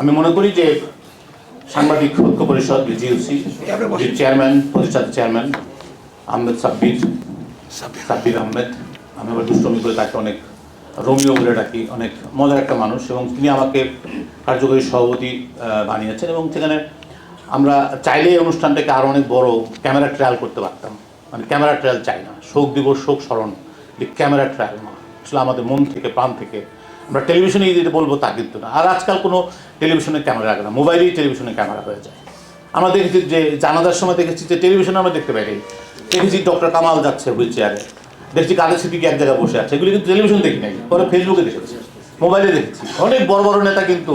আমি মনে করি যে সাংবাদিক ঐক্য পরিষদ বিজিউসি চেয়ারম্যান প্রতিষ্ঠাতা চেয়ারম্যান আহমেদ সাব্বির সাব্বির। আহমেদ। আমি আবার দুষ্টমি করে তাকে অনেক রোমিও বলে ডাকি অনেক মজার একটা মানুষ এবং তিনি আমাকে কার্যকরী সভাপতি বানিয়েছেন এবং সেখানে আমরা চাইলে এই অনুষ্ঠানটাকে আরও অনেক বড় ক্যামেরা ট্রায়াল করতে পারতাম। মানে ক্যামেরা ট্রায়াল চাই না শোক দিবস শোক স্মরণ ক্যামেরা ট্রায়াল না। আসলে আমাদের মন থেকে প্রাণ থেকে আমরা টেলিভিশনে যেটা বলব তা কিন্তু না। আর আজকাল কোনো টেলিভিশনে ক্যামেরা রাখে না, মোবাইলেই টেলিভিশনে ক্যামেরা হয়ে যায়। আমরা দেখেছি যে জানাজার সময় দেখেছি যে টেলিভিশনে আমরা দেখতে পাই। দেখেছি ডক্টর কামাল যাচ্ছে হুইল চেয়ারে। দেখছি কাদের স্মৃতি এক জায়গায় বসে আছে। এগুলি কিন্তু টেলিভিশন দেখি নাই। পরে ফেসবুকে দেখেছি, মোবাইলে দেখেছি। অনেক বড় বড় নেতা কিন্তু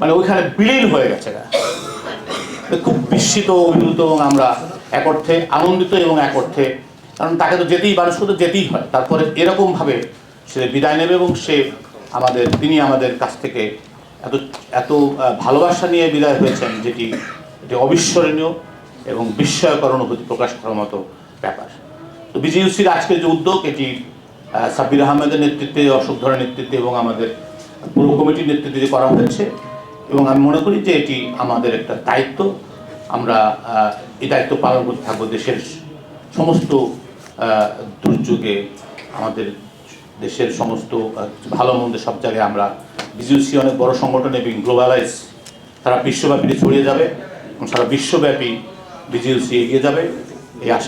মানে ওইখানে বিলীন হয়ে গেছে। খুব বিস্মিত, অভিভূত এবং আমরা এক অর্থে আনন্দিত এবং এক অর্থে, কারণ তাকে তো যেতেই, মানুষকে তো যেতেই হয়। তারপরে এরকমভাবে সে বিদায় নেবে এবং সে আমাদের, তিনি আমাদের কাছ থেকে এত এত ভালোবাসা নিয়ে বিদায় হয়েছেন, যেটি এটি অবিস্মরণীয় এবং বিস্ময়কর অনুভূতি প্রকাশ করার মতো ব্যাপার। তো বিজিইউসির আজকের যে উদ্যোগ, এটি সাব্বির আহমেদের নেতৃত্বে, অশোক ধরের নেতৃত্বে এবং আমাদের পুরো কমিটির নেতৃত্বে করা হয়েছে, এবং আমি মনে করি যে এটি আমাদের একটা দায়িত্ব। আমরা এই দায়িত্ব পালন করতে থাকব দেশের সমস্ত দুর্যোগে আমাদের দেশের সমস্ত ভালো মন্দ সব জায়গায় আমরা বিজিউসি অনেক বড় সংগঠন এবং গ্লোবালাইজ, তারা বিশ্বব্যাপী ছড়িয়ে যাবে এবং সারা বিশ্বব্যাপী বিজিউসি এগিয়ে যাবে, এই আশা